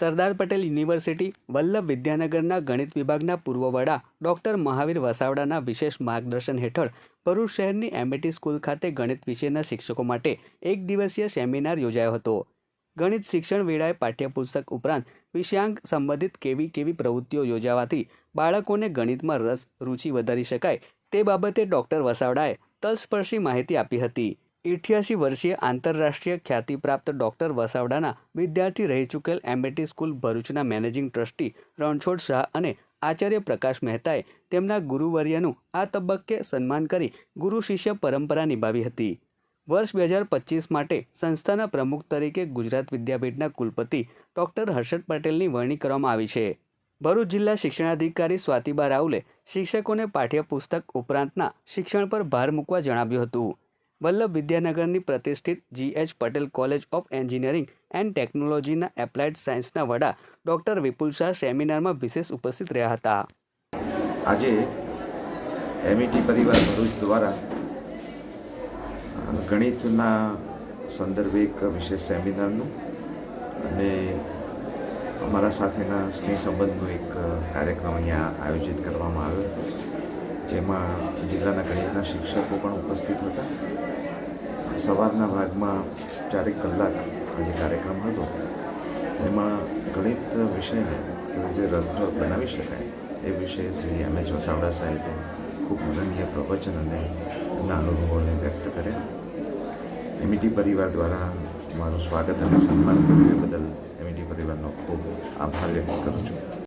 સરદાર Patel university Vallabh વિદ્યાનગરના ગણિત વિભાગના પૂર્વ વડા ડૉક્ટર મહાવીર વસાવડાના વિશેષ માર્ગદર્શન હેઠળ ભરૂચ શહેરની એમએટી સ્કૂલ ખાતે ગણિત વિષયના શિક્ષકો માટે એક દિવસીય સેમિનાર યોજાયો હતો. ગણિત શિક્ષણ વેળાએ પાઠ્યપુસ્તક ઉપરાંત વિષયાંક સંબંધિત કેવી કેવી પ્રવૃત્તિઓ યોજાવાથી બાળકોને ગણિતમાં રસ, રુચિ વધારી શકાય તે બાબતે ડૉક્ટર વસાવડાએ તલસ્પર્શી માહિતી આપી હતી. ઇઠ્યાસી વર્ષીય આંતરરાષ્ટ્રીય ખ્યાતિ પ્રાપ્ત ડૉક્ટર વસાવડાના વિદ્યાર્થી રહી ચૂકેલ એમએટી સ્કૂલ ભરૂચના મેનેજિંગ ટ્રસ્ટી રણછોડ શાહ અને આચાર્ય પ્રકાશ મહેતાએ તેમના ગુરુવર્યનું આ તબક્કે સન્માન કરી ગુરુ શિષ્ય પરંપરા નિભાવી હતી. વર્ષ બે હજાર પચીસ માટે સંસ્થાના પ્રમુખ તરીકે ગુજરાત વિદ્યાપીઠના કુલપતિ ડૉક્ટર હર્ષદ પટેલની વરણી કરવામાં આવી છે. ભરૂચ જિલ્લા શિક્ષણાધિકારી સ્વાતિબા રાઉલે શિક્ષકોને પાઠ્યપુસ્તક ઉપરાંતના શિક્ષણ પર ભાર મૂકવા જણાવ્યું હતું. વલ્લભ વિદ્યાનગરની પ્રતિષ્ઠિત GH Patel college of engineering and ટેકનોલોજીના એપ્લાઇડ સાયન્સના વડા ડૉક્ટર વિપુલ શાહ સેમિનારમાં વિશેષ ઉપસ્થિત રહ્યા હતા. આજે એમઈટી પરિવાર ભરૂચ દ્વારા ગણિતના સંદર્ભે એક વિશેષ સેમિનારનું અને અમારા સાથેના સ્નેહ સંબંધનો એક કાર્યક્રમ અહીંયા આયોજિત કરવામાં આવ્યો. હતો જેમાં જિલ્લાના ગણિતના શિક્ષકો પણ ઉપસ્થિત હતા. સવારના ભાગમાં ચારેક કલાક જે કાર્યક્રમ હતો. એમાં ગણિત વિષયને કેવી રીતે રસપ્રદ બનાવી શકાય એ વિશે શ્રી એમ એચ વસાવડા સાહેબે ખૂબ મનનીય પ્રવચન અને એમના અનુભવોને વ્યક્ત કર્યા. એમઈટી પરિવાર દ્વારા મારું સ્વાગત અને સન્માન કર્યું એ બદલ એમઈટી પરિવારનો ખૂબ આભાર વ્યક્ત કરું છું.